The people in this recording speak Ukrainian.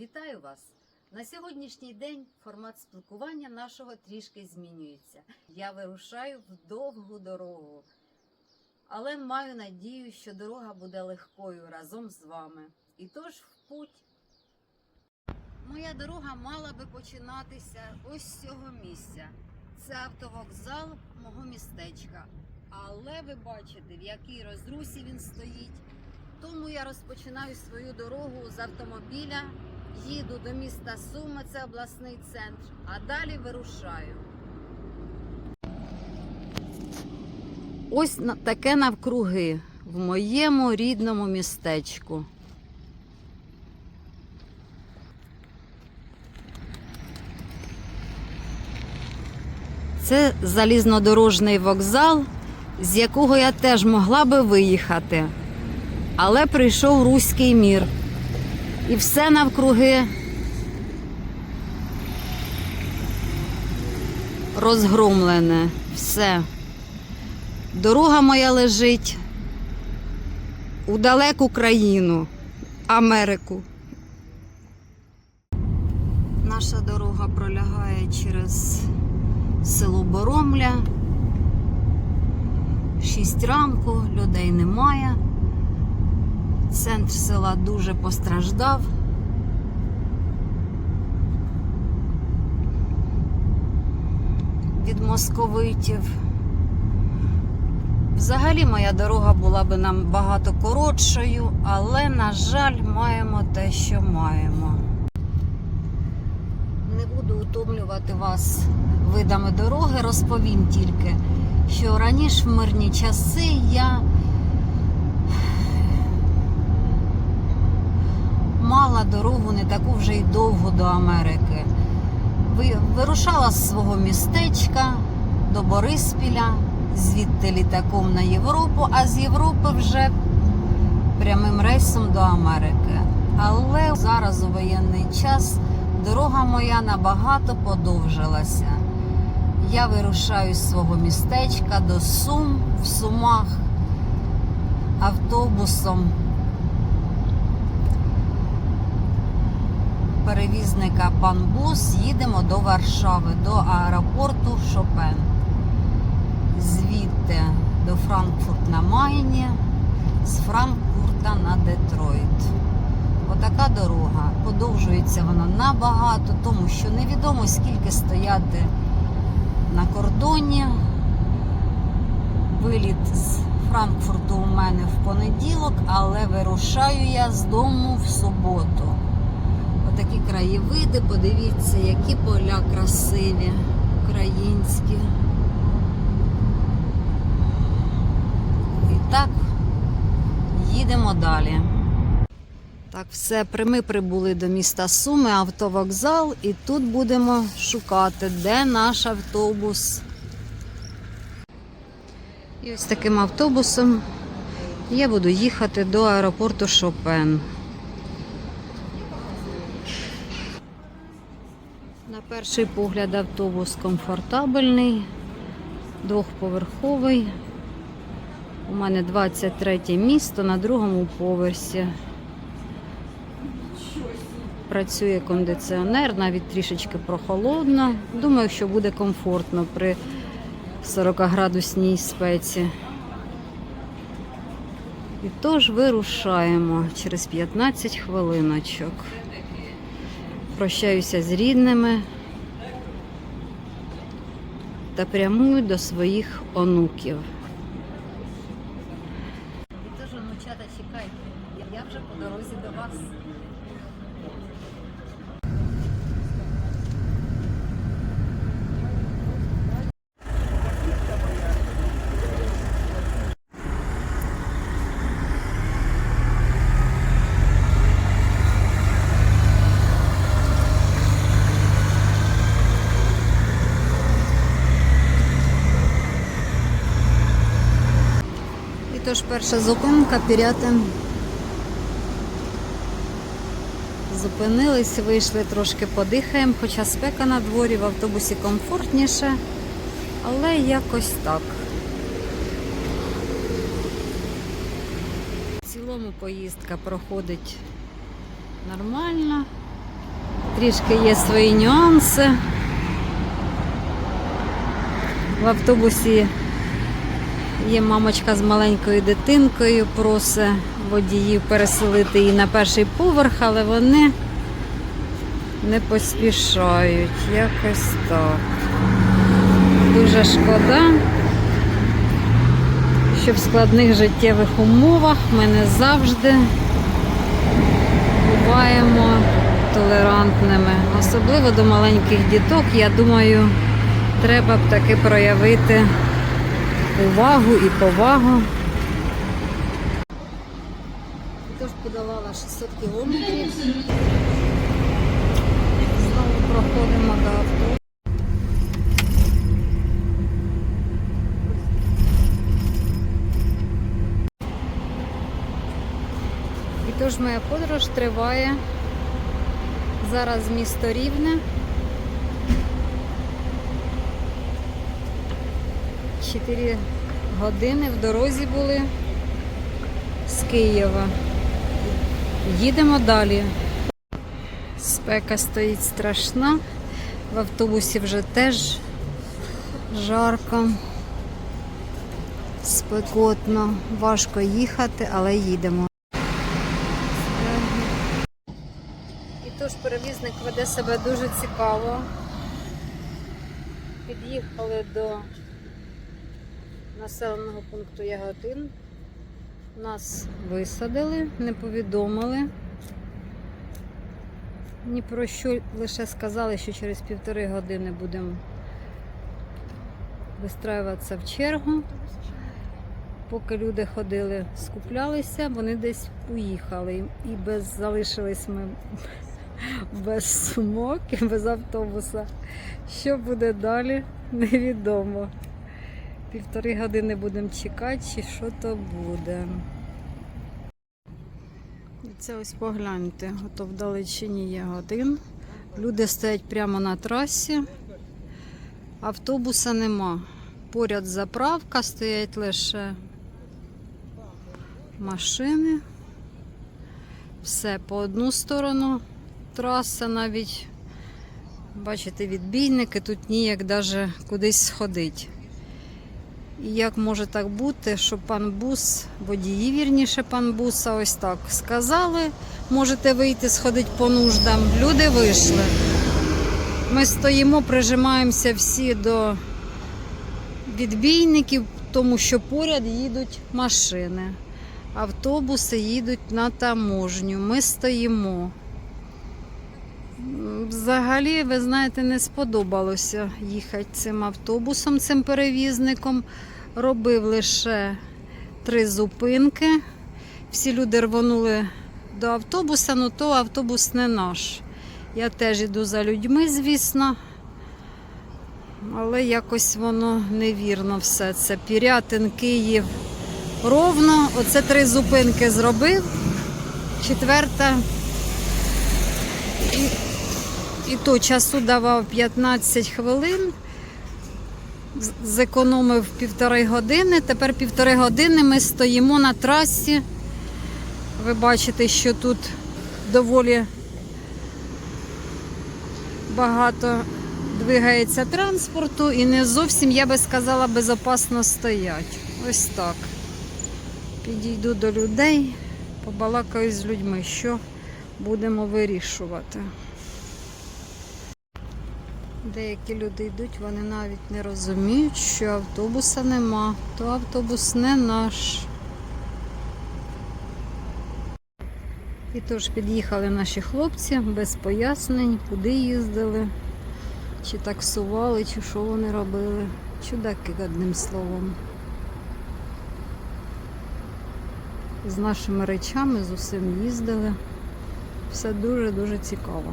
Вітаю вас! На сьогоднішній день формат спілкування нашого трішки змінюється. Я вирушаю в довгу дорогу, але маю надію, що дорога буде легкою разом з вами. І тож в путь. Моя дорога мала би починатися ось з цього місця. Це автовокзал мого містечка. Але ви бачите, в якій розрусі він стоїть. Тому я розпочинаю свою дорогу з автомобіля, їду до міста Суми, це обласний центр, а далі вирушаю. Ось таке навкруги в моєму рідному містечку. Це залізнодорожний вокзал, з якого я теж могла би виїхати. Але прийшов руський мір. І все навкруги розгромлене. Все. Дорога моя лежить у далеку країну, Америку. Наша дорога пролягає через село Боромля. Шість ранку, людей немає. Центр села дуже постраждав. Від московитів. Взагалі моя дорога була би нам багато коротшою, але, на жаль, маємо те, що маємо. Не буду утомлювати вас видами дороги, розповім тільки, що раніше в мирні часи я мала дорогу не таку вже й довгу до Америки. Вирушала з свого містечка до Бориспіля, звідти літаком на Європу, а з Європи вже прямим рейсом до Америки. Але зараз у воєнний час дорога моя набагато подовжилася. Я вирушаю з свого містечка до Сум в Сумах автобусом. Перевізника пан Бус їдемо до Варшави, до аеропорту Шопен. Звідти до Франкфурт на Майні, з Франкфурта на Детройт. Отака дорога. Подовжується вона набагато, тому що невідомо скільки стояти на кордоні. Виліт з Франкфурту у мене в понеділок, але вирушаю я з дому в суботу. Отакі краєвиди, подивіться, які поля красиві, українські. І так, їдемо далі. Так, все, ми прибули до міста Суми, автовокзал, і тут будемо шукати, де наш автобус. І ось таким автобусом я буду їхати до аеропорту Шопен. На перший погляд автобус комфортабельний, двохповерховий. У мене 23 місто на другому поверсі. Працює кондиціонер, навіть трішечки прохолодно. Думаю, що буде комфортно при 40-градусній спеці. І тож вирушаємо через 15 хвилиночок. Прощаюся з рідними та прямую до своїх онуків. І теж онучата чекайте. Я вже по дорозі до вас. Тож перша зупинка Пірятин. Зупинились, вийшли трошки подихаємо, хоча спека на дворі в автобусі комфортніше, але якось так. В цілому поїздка проходить нормально. трішки є свої нюанси. В автобусі є мамочка з маленькою дитинкою, просить водіїв переселити її на перший поверх, але вони не поспішають. Якось так. Дуже шкода, що в складних життєвих умовах ми не завжди буваємо толерантними. Особливо до маленьких діток, я думаю, треба б таки проявити увагу і повагу. Тож подолала 600 кілометрів. Знову проходимо до авто. І тож моя подорож триває. Зараз місто Рівне. Чотири години в дорозі були з Києва. Їдемо далі. Спека стоїть страшна. В автобусі вже теж жарко, спекотно, важко їхати, але їдемо. І тож перевізник веде себе дуже цікаво. Під'їхали до населеного пункту Яготин. Нас висадили, не повідомили. Ні про що лише сказали, що через півтори години будемо вистраюватися в чергу. Поки люди ходили, скуплялися, вони десь уїхали. І без залишились ми без сумок і без автобуса. Що буде далі, невідомо. Півтори години будемо чекати, чи що то буде. І Це ось погляньте, ото в далечині є один. Люди стоять прямо на трасі, автобуса нема. Поряд заправка, стоять лише машини. Все по одну сторону траса навіть. Бачите, відбійники, тут ніяк даже кудись сходить. І як може так бути, що пан бус, водії вірніше пан буса, ось так сказали, можете вийти, сходити по нуждам. Люди вийшли. Ми стоїмо, прижимаємося всі до відбійників, тому що поряд їдуть машини. Автобуси їдуть на таможню. Ми стоїмо. Взагалі, ви знаєте, не сподобалося їхати цим автобусом, цим перевізником. Робив лише три зупинки. Всі люди рвонули до автобуса, але то автобус не наш. Я теж іду за людьми, звісно. Але якось воно невірно все це. Пірятин, Київ ровно. Оце три зупинки зробив. Четверта. І то часу давав 15 хвилин, зекономив півтори години. Тепер півтори години ми стоїмо на трасі. Ви бачите, що тут доволі багато двигається транспорту і не зовсім, я би сказала, безопасно стоять. Ось так. Підійду до людей, побалакаю з людьми, що будемо вирішувати. Деякі люди йдуть, вони навіть не розуміють, що автобуса нема, то автобус не наш. І тож під'їхали наші хлопці без пояснень, куди їздили, чи таксували, чи що вони робили. Чудаки, одним словом. З нашими речами з усім їздили. Все дуже-дуже цікаво.